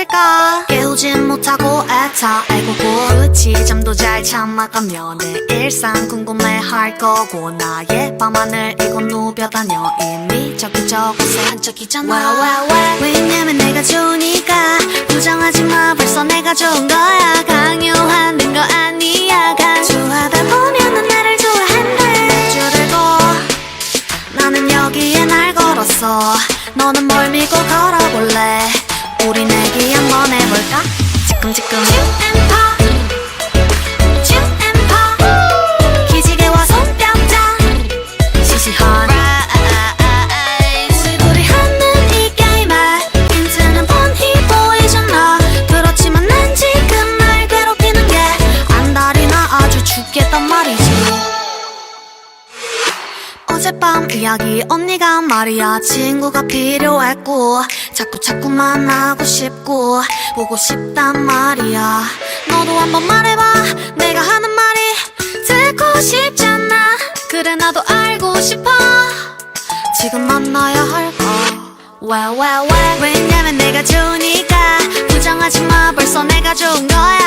있을까? 깨우진 못하고 애타 알고고 그치 잠도 잘 참아가며 내 일상 궁금해할 거고. 나의 밤하늘 이건 누벼다녀. 이미 저기 적어서 한 적이잖아. 왜냐면 내가 좋으니까. 부정하지 마. 벌써 내가 좋은 거야. 강요하는 거 아니야. 강조하다 보면 넌 나를 좋아한대 줄을 거. 나는 여기에 날 걸었어. 너는 뭘 믿고 걸어볼래? 우리 내 언니가 말이야 친구가 필요했고 자꾸 자꾸 만나고 싶고 보고 싶단 말이야. 너도 한번 말해봐 내가 하는 말이 듣고 싶잖아. 그래 나도 알고 싶어. 지금 만나야 할까? Well well well 왜냐면 내가 좋으니까. 부정하지 마 벌써 내가 좋은 거야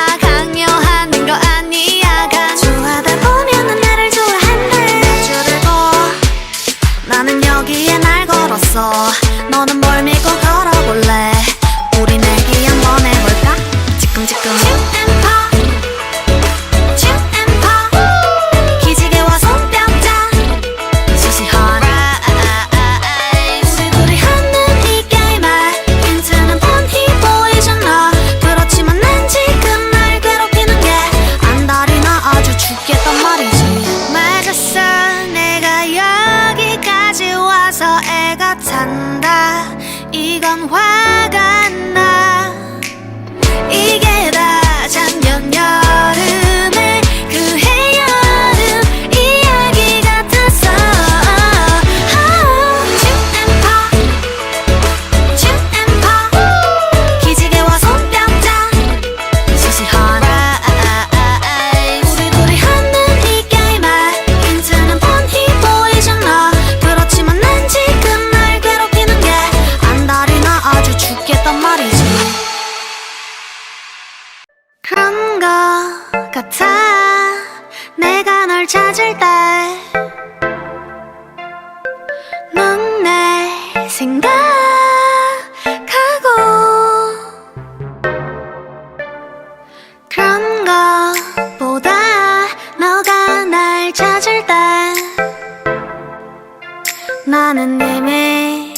나는 이미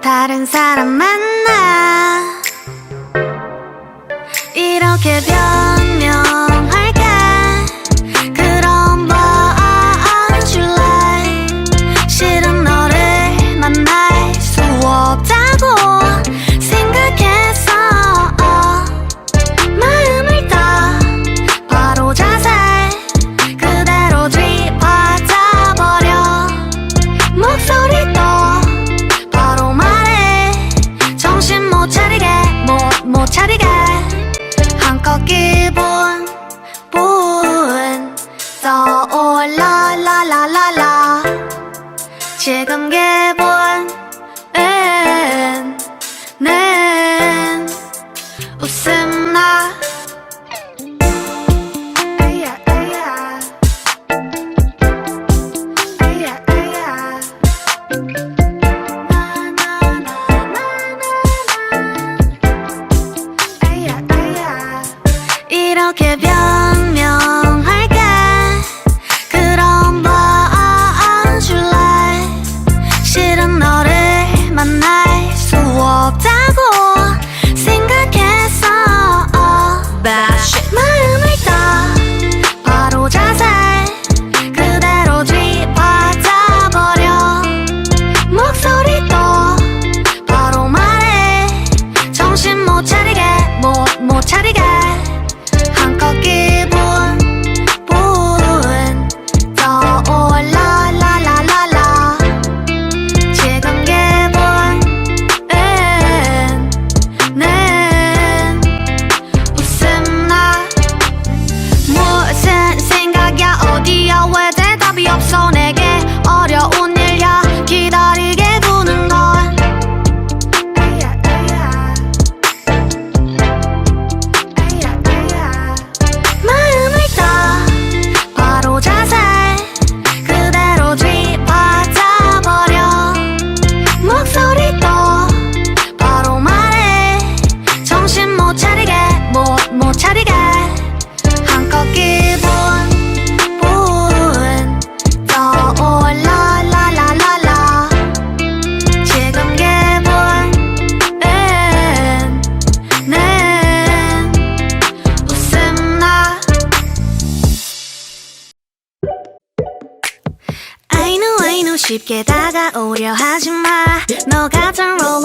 다른 사람 만나. 이렇게 변 떠올라라라라라. 지금 기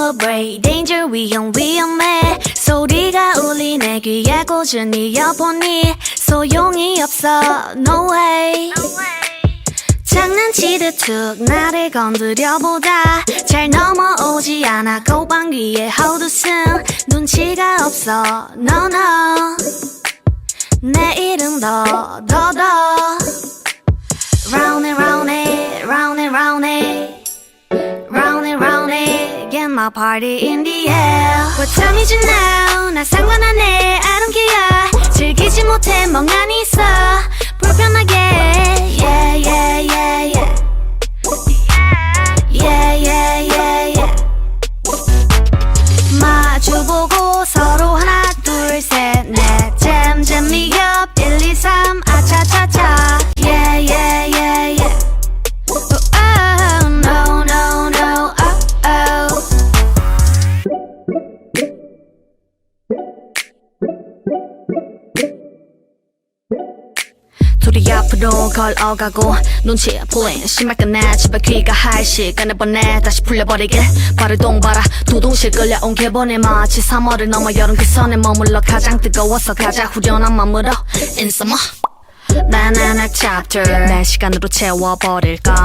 rollerblade danger 위험 위험해. 소리가 울리네 귀에 꽂은 이어폰이. 소용이 없어 no way. 장난치듯 툭 나를 건드려보다. 잘 넘어오지 않아 골방귀에 헛웃음. 눈치가 없어 no no. 내 이름 더더더. Round and round it, round and round it my party in the air What time is it now? 나 상관 안 해, I don't care 즐기지 못해 멍하니 있어 불편하게 Yeah, yeah, yeah, yeah Yeah, yeah, yeah, yeah 마주보고 서로 하나 둘 셋 넷 잼잼 미겹 1, 2, 3 아차차차 Yeah, yeah, yeah, yeah 둘이 앞으로 걸어가고. 눈치 보인 신발 끝내 집에 귀가할 시간에 보내. 다시 풀려버리길 발을 동바라 두둥실 끌려온 개본에 마치 3월을 넘어 여름 그 선에 머물러 가장 뜨거워서 가장 후련한 마음으로. In summer 나나나 chapter 내 시간으로 채워버릴까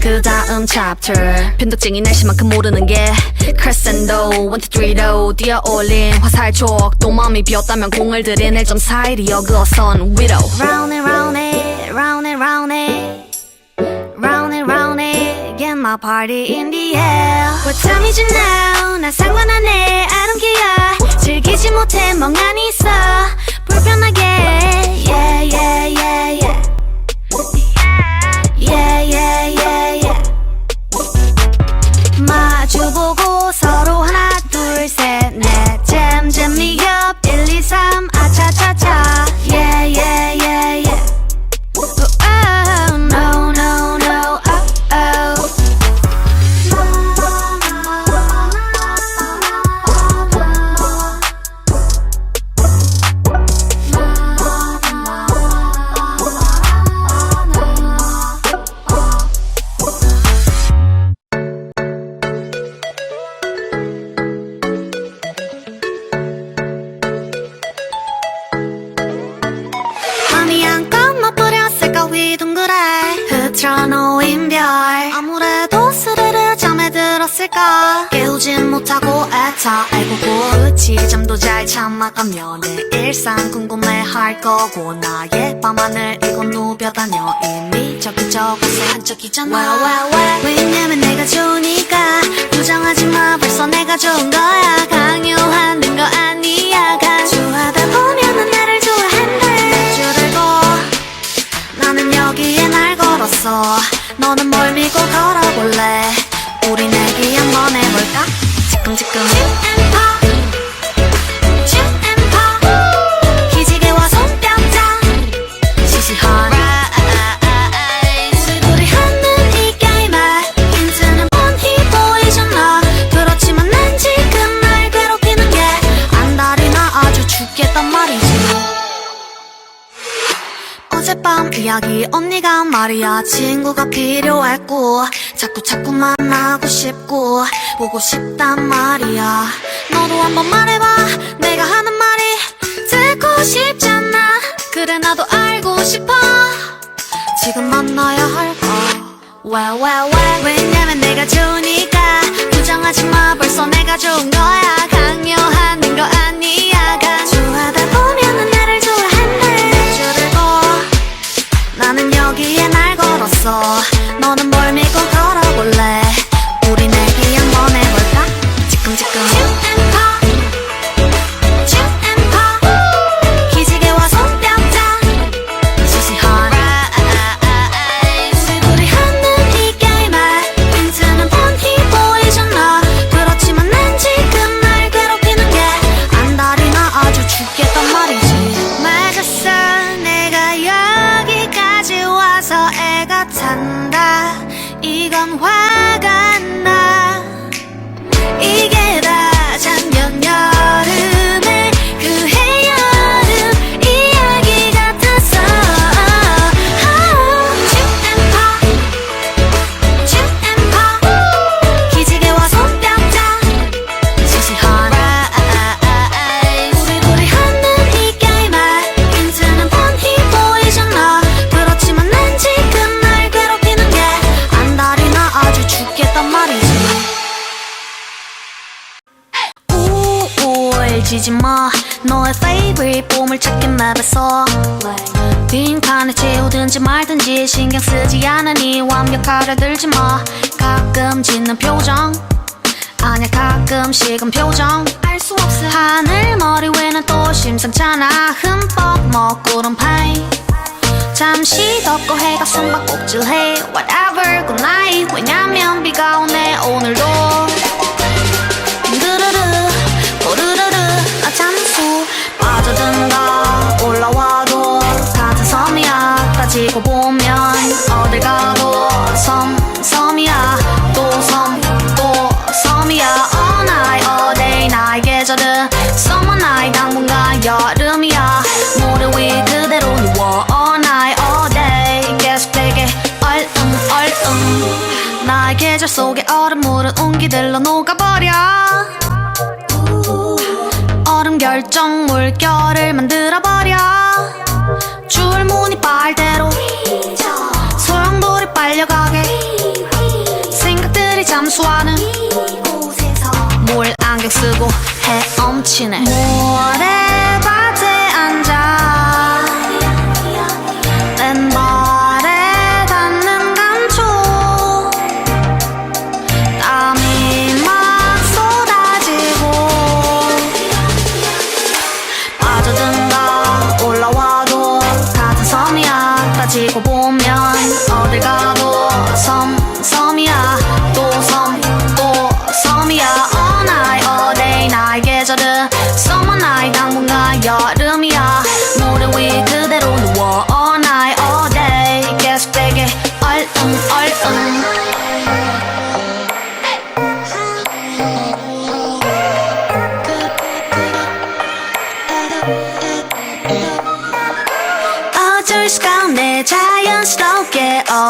그 다음 chapter 변덕쟁이 날씨만큼 모르는 게 crescendo 1, 2, 3로 뛰어올린 화살촉 또 마음이 비었다면 공을 들인 1.41이여 그 어선 위로 Round and round it round and round it Round and round it get my party in the air What time is it now 나 상관 안해 I don't care 즐기지 깨우진 못하고 애타 알고 굳이 잠도 잘 참아가며 내 일상 궁금해할 거고 나의 밤하늘 이곳 누벼다녀. 이미 저기저기서 한 적이잖아. 왜냐면 내가 좋으니까. 부정하지 마. 벌써 내가 좋은 거야. 강요하는 거 아니야. 간주하다 보면 은 나를 좋아한대. 줄을 거 나는 여기에 날 걸었어. 너는 뭘 믿고 걸어볼래 우리 내기 한번 해볼까? 지끔지끔 춤앤파 춤앤파 기지개와 손뼉장. 시시한 우리 둘이 하는 이 게임에 힌트는 뻔히 보이잖아 그렇지만 난 지금 날 괴롭히는 게 안달이나 아주 죽겠단 말이지. 어젯밤 이야기 언니가 말이야. 친구가 필요했고 자꾸 자꾸 만나고 싶고 보고 싶단 말이야. 너도 한번 말해봐. 내가 하는 말이 듣고 싶잖아. 그래 나도 알고 싶어. 지금 만나야 할까? Well well well. 왜냐면 내가 좋으니까. 부정하지 마. 벌써 내가 좋은 거야. 강요하는 거 아니야 나는 여기에 날 걸었어. 너는 뭘 믿고 걸어볼래? 우리 내기 한번 해볼까? 지끔지끔 말든지 신경 쓰지 않으니 완벽하려 들지 마. 가끔 짓는 표정. 아니야 가끔씩은 표정. 알 수 없어. 하늘 머리 위는 또 심상찮아. 흠뻑 먹구름 파이. 잠시 덮고 해가 숨바꼭질해. Whatever good night. 왜냐면 비가 오네. 젤로 녹아버려. 얼음 결정 물결을 만들어버려. 줄무늬 빨대로 소용돌이 빨려가게. 생각들이 잠수하는 이곳에서 뭘 안경 쓰고 헤엄치네.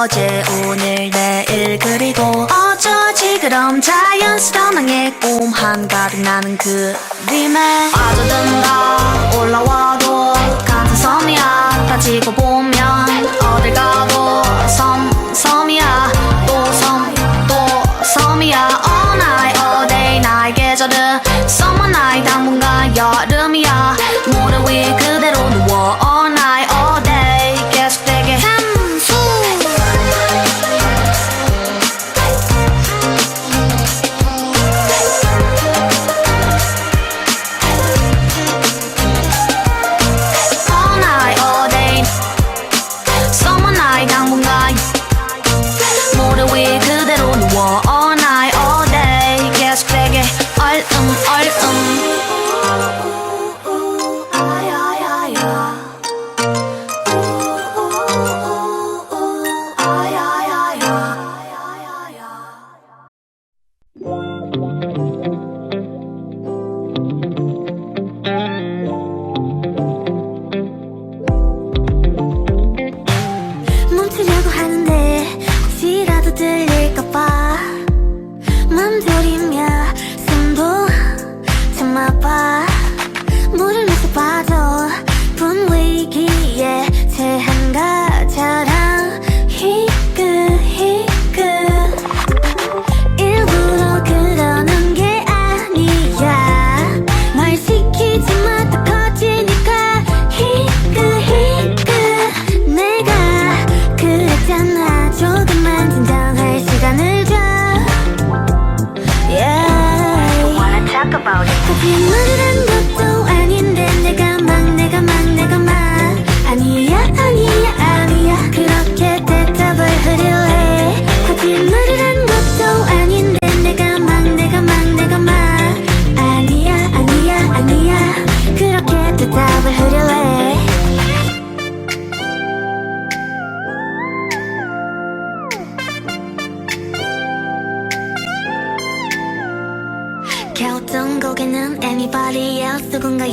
어제 오늘 내일 그리고 어쩌지? 그럼 자연스러운 망의 꿈 한가득 나는 그림에. 빠져든다.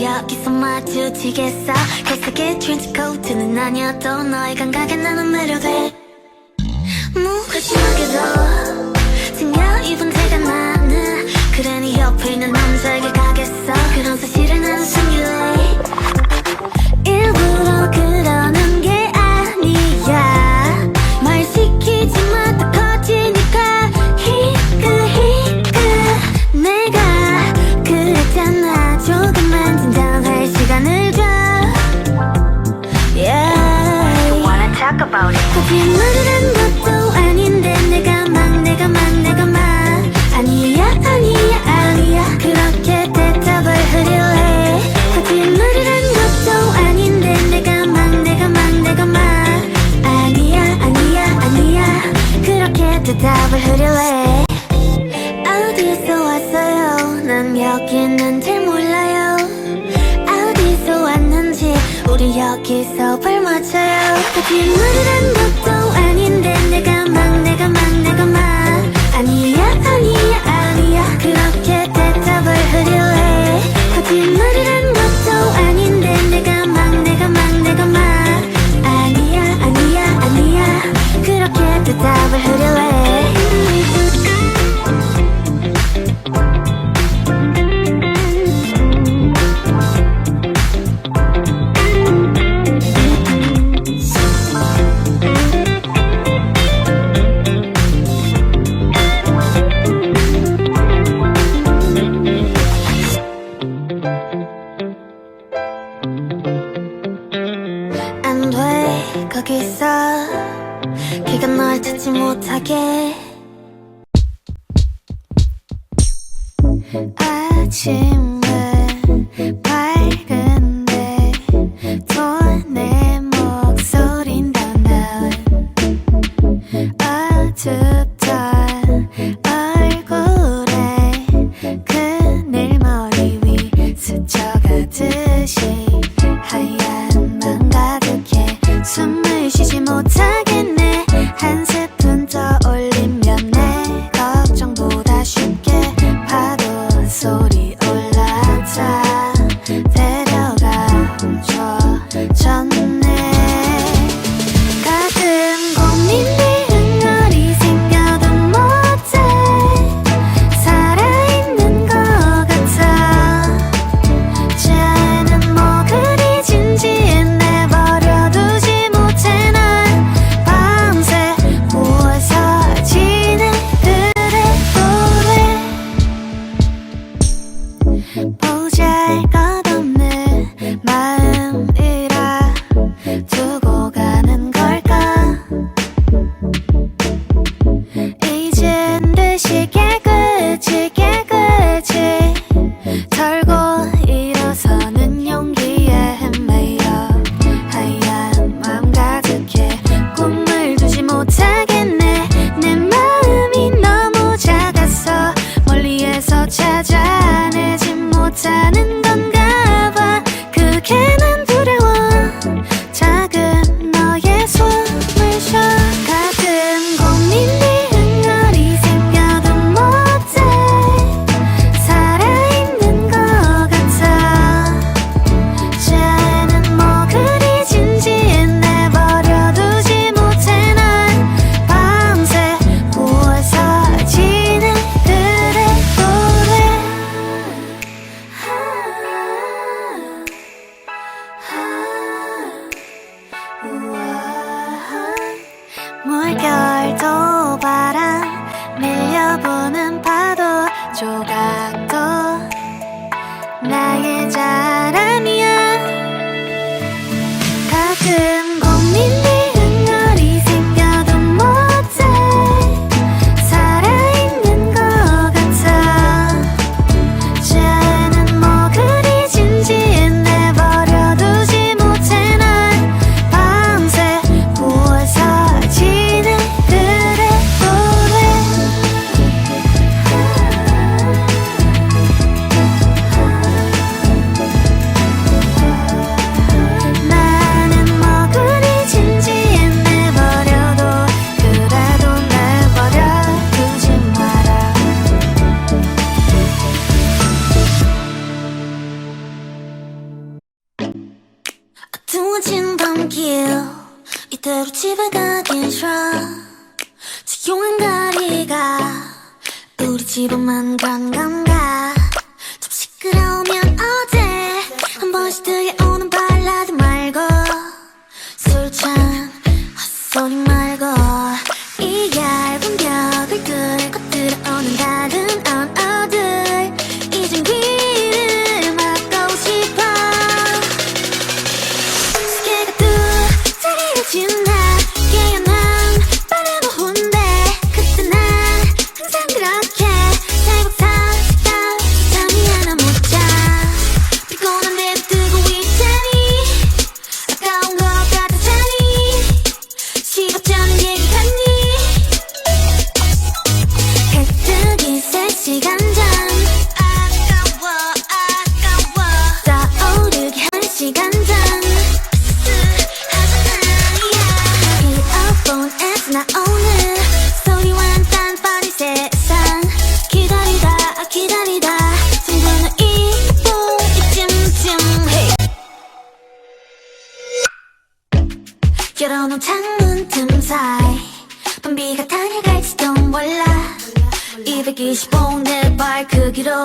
여기서 마주치겠어? 거스게 트렌치 코트는 아니어도 너의 감각에 나는 매료돼. 무관심하게도 생겨 입은 제가 나는 그래 네 옆에 있는 남자에게 가겠어? 그런 사실 about it. 기서 발맞아요 하긴 우리는 못 tip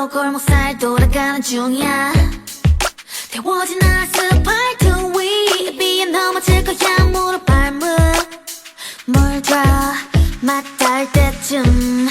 크기로 골목살 돌아가는 중이야. 태워진 아스팔트 위 비에 넘어질 거야. 무릎 발목. 물들어 맞닿을 때쯤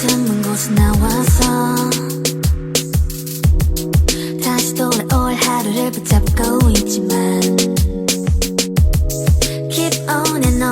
드문 곳에 나와서 다시 돌아올 하루를 붙잡고 있지만 Keep on and on